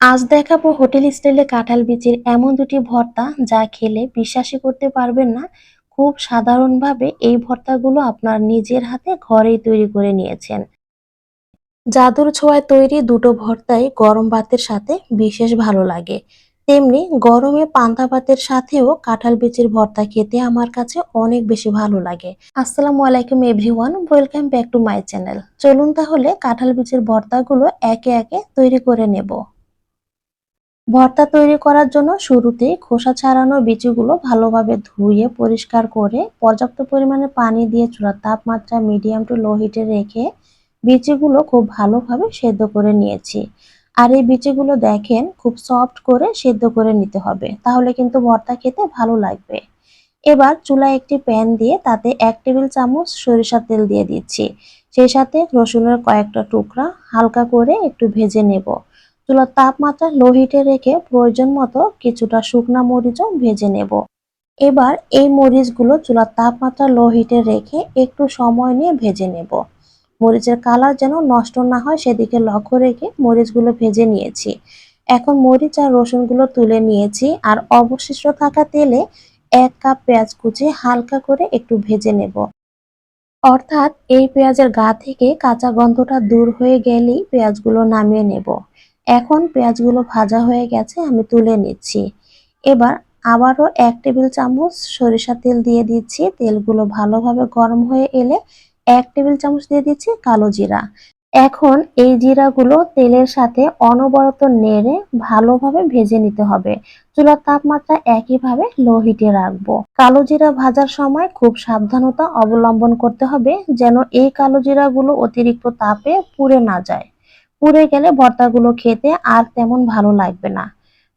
আজ দেখাবো হোটেল স্টাইলে কাঁঠাল বিচির এমন দুটি ভর্তা যা খেলে বিশ্বাসই করতে পারবেন না। খুব সাধারণভাবে এই ভর্তাগুলো আপনার নিজের হাতে ঘরেই তৈরি করে নিয়েছেন। জাদুর ছোঁয়ায় তৈরি দুটো ভর্তাই গরম ভাতের সাথে বিশেষ ভালো লাগে। তেমনি গরমে পান্তা ভাতের সাথেও কাঁঠাল বিচির ভর্তা খেতে আমার কাছে অনেক বেশি ভালো লাগে। আসসালামু আলাইকুম everyone, welcome back to my channel. চলুন তাহলে কাঁঠাল বিচির ভর্তাগুলো একে একে তৈরি করে নেব। ভর্তা তৈরি করার জন্য শুরুতেই খোসা ছাড়ানো বিচিগুলো ভালোভাবে ধুয়ে পরিষ্কার করে পর্যাপ্ত পরিমাণে পানি দিয়ে চুলার তাপমাত্রা মিডিয়াম টু লো হিটে রেখে বিচিগুলো খুব ভালোভাবে সেদ্ধ করে নিয়েছি। আর এই বিচিগুলো দেখেন খুব সফট করে সেদ্ধ করে নিতে হবে, তাহলে কিন্তু ভর্তা খেতে ভালো লাগবে। এবার চুলায় একটি প্যান দিয়ে তাতে এক টেবিল চামচ সরিষার তেল দিয়ে দিচ্ছি। সেই সাথে রসুনের কয়েকটা টুকরা হালকা করে একটু ভেজে নেব। চুলার তাপমাত্রা লো হিটে রেখে প্রয়োজন মতো কিছুটা শুকনা মরিচও ভেজে নেব। এবার এই মরিচগুলো চুলার তাপমাত্রা লো হিটে রেখে একটু সময় নিয়ে ভেজে নেব। মরিচের কালার যেন নষ্ট না হয় সেদিকে লক্ষ্য রেখে মরিচগুলো ভেজে নিয়েছি। এখন মরিচ আর রসুনগুলো তুলে নিয়েছি আর অবশিষ্ট থাকা তেলে এক কাপ পেঁয়াজ কুচি হালকা করে একটু ভেজে নেব। অর্থাৎ এই পেঁয়াজের গা থেকে কাঁচা গন্ধটা দূর হয়ে গেলেই পেঁয়াজগুলো নামিয়ে নেব। এখন পেঁয়াজগুলো ভাজা হয়ে গেছে, আমি তুলে নিচ্ছি। এবার আবারও এক টেবিল চামচ সরিষা তেল দিয়ে দিচ্ছি। তেলগুলো ভালোভাবে গরম হয়ে এলে এক টেবিল চামচ দিয়ে দিচ্ছি কালো জিরা। এখন এই জিরাগুলো তেলের সাথে অনবরত নেড়ে ভালোভাবে ভেজে নিতে হবে। চুলার তাপমাত্রা একইভাবে লো হিটে রাখব। কালো জিরা ভাজার সময় খুব সাবধানতা অবলম্বন করতে হবে যেন এই কালো জিরাগুলো অতিরিক্ত তাপে পুড়ে না যায়। পুড়ে গেলে ভর্তাগুলো খেতে আর তেমন ভালো লাগবে না।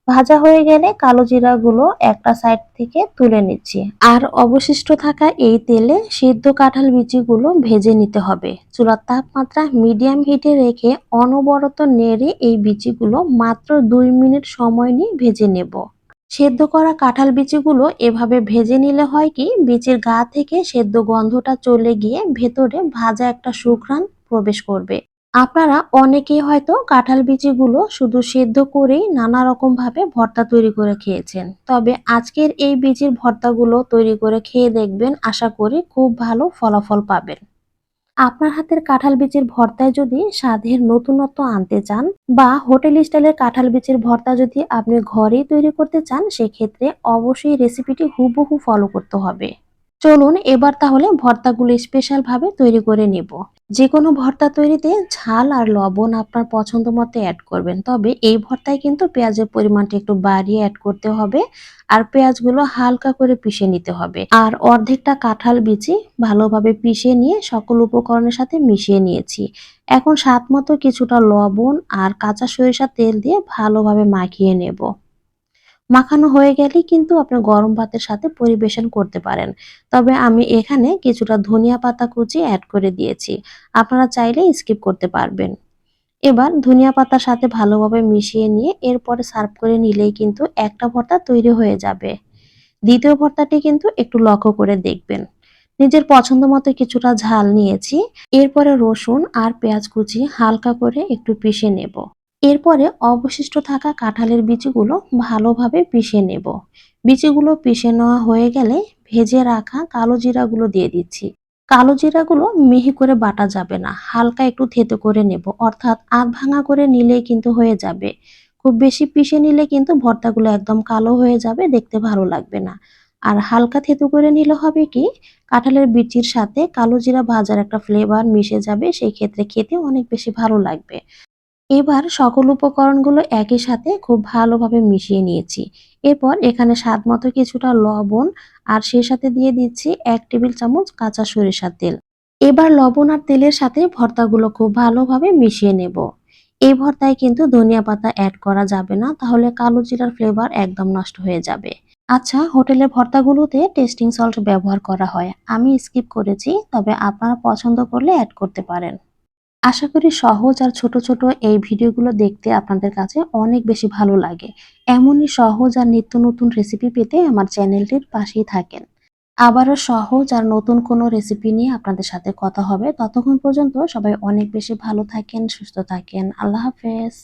ভাজা হয়ে গেলে কালো জিরাগুলো একটা সাইড থেকে তুলে নিচ্ছি। আর অবশিষ্ট থাকা এই তেলে সিদ্ধ কাঁঠাল বিচিগুলো ভেজে নিতে হবে। চুলার তাপমাত্রা মিডিয়াম হিটে রেখে অনবরত নেড়ে এই বিচিগুলো মাত্র দুই মিনিট সময় নিয়ে ভেজে নেব। সেদ্ধ করা কাঁঠাল বিচিগুলো এভাবে ভেজে নিলে হয় কি, বিচির গা থেকে সেদ্ধ গন্ধটা চলে গিয়ে ভেতরে ভাজা একটা সুঘ্রাণ প্রবেশ করবে। আপনারা অনেকেই হয়তো কাঁঠাল বিচিগুলো শুধু সেদ্ধ করেই নানা রকম ভাবে ভর্তা তৈরি করে খেয়েছেন। তবে আজকের এই বীজের ভর্তাগুলো তৈরি করে খেয়ে দেখবেন, আশা করি খুব ভালো ফলাফল পাবেন। আপনার হাতের কাঁঠাল বীজের ভর্তায় যদি স্বাদের নতুনত্ব আনতে চান বা হোটেল স্টাইলের কাঁঠাল বীজের ভর্তা যদি আপনি ঘরেই তৈরি করতে চান, সেক্ষেত্রে অবশ্যই রেসিপিটি হুবহু ফলো করতে হবে। চলুন এবার তাহলে ভর্তাগুলো স্পেশালভাবে তৈরি করে নেব। যে কোনো ভর্তা তৈরিতে ঝাল আর লবণ আপনার পছন্দ মতো অ্যাড করবেন। তবে এই ভর্তায় কিন্তু পেঁয়াজের পরিমাণটা একটু বাড়িয়ে অ্যাড করতে হবে আর পেঁয়াজগুলো হালকা করে পিষে নিতে হবে। আর অর্ধেকটা কাঁঠাল বিচি ভালোভাবে পিষে নিয়ে সকল উপকরণের সাথে মিশিয়ে নিয়েছি। এখন স্বাদ মতো কিছুটা লবণ আর কাঁচা সরিষার তেল দিয়ে ভালোভাবে মাখিয়ে নেব। মাখানো হয়ে গেলেই কিন্তু আপনি গরম ভাতের সাথে পরিবেশন করতে পারেন। তবে আমি এখানে কিছুটা ধনিয়া পাতা কুচি অ্যাড করে দিয়েছি। আপনারা চাইলে স্কিপ করতে পারবেন। এবার ধনিয়া পাতার সাথে ভালোভাবে মিশিয়ে নিয়ে এরপরে সার্ভ করে নিলেই কিন্তু একটা ভর্তা তৈরি হয়ে যাবে। দ্বিতীয় ভর্তাটি কিন্তু একটু লক্ষ্য করে দেখবেন। নিজের পছন্দ মতো কিছুটা ঝাল নিয়েছি। এরপরে রসুন আর পেঁয়াজ কুচি হালকা করে একটু পিষে নেব। এরপরে অবশিষ্ট থাকা কাঁঠালের বীজগুলো ভালোভাবে পিষে নেব। বীজগুলো পিষে নেওয়া হয়ে গেলে ভেজে রাখা কালো জিরাগুলো দিয়ে দিচ্ছি। কালো জিরাগুলো মিহি করে বাটা যাবে না, হালকা একটু থেতো করে নেব। অর্থাৎ আধ ভাঙা করে নিলেই কিন্তু হয়ে যাবে। খুব বেশি পিষে নিলে কিন্তু ভর্তাগুলো একদম কালো হয়ে যাবে, দেখতে ভালো লাগবে না। আর হালকা থেতো করে নিলে হবে কি, কাঁঠালের বিচির সাথে কালো জিরা ভাজার একটা ফ্লেভার মিশে যাবে, সেই ক্ষেত্রে খেতে অনেক বেশি ভালো লাগবে। এবার সকল উপকরণগুলো একই সাথে খুব ভালোভাবে মিশিয়ে নিয়েছি। এরপর এখানে স্বাদ মতো কিছুটা লবণ আর সেই সাথে দিয়ে দিচ্ছি এক টেবিল চামচ কাঁচা সরিষার তেল। এবার লবণ আর তেলের সাথে ভর্তাগুলো খুব ভালোভাবে মিশিয়ে নেব। এই ভর্তায় কিন্তু ধনিয়া পাতা অ্যাড করা যাবে না, তাহলে কালো জিরার ফ্লেভার একদম নষ্ট হয়ে যাবে। আচ্ছা হোটেলের ভর্তাগুলোতে টেস্টিং সল্ট ব্যবহার করা হয়। আমি স্কিপ করেছি, তবে আপনারা পছন্দ করলে অ্যাড করতে পারেন। আশা করি সহজ আর ছোট ছোট এই ভিডিওগুলো দেখতে আপনাদের কাছে অনেক বেশি ভালো লাগে। এমনই সহজ আর নিত্য নতুন রেসিপি পেতে আমার চ্যানেলটির পাশেই থাকেন। আবারও সহজ আর নতুন কোনো রেসিপি নিয়ে আপনাদের সাথে কথা হবে। ততক্ষণ পর্যন্ত সবাই অনেক বেশি ভালো থাকেন, সুস্থ থাকেন। আল্লাহ হাফেজ।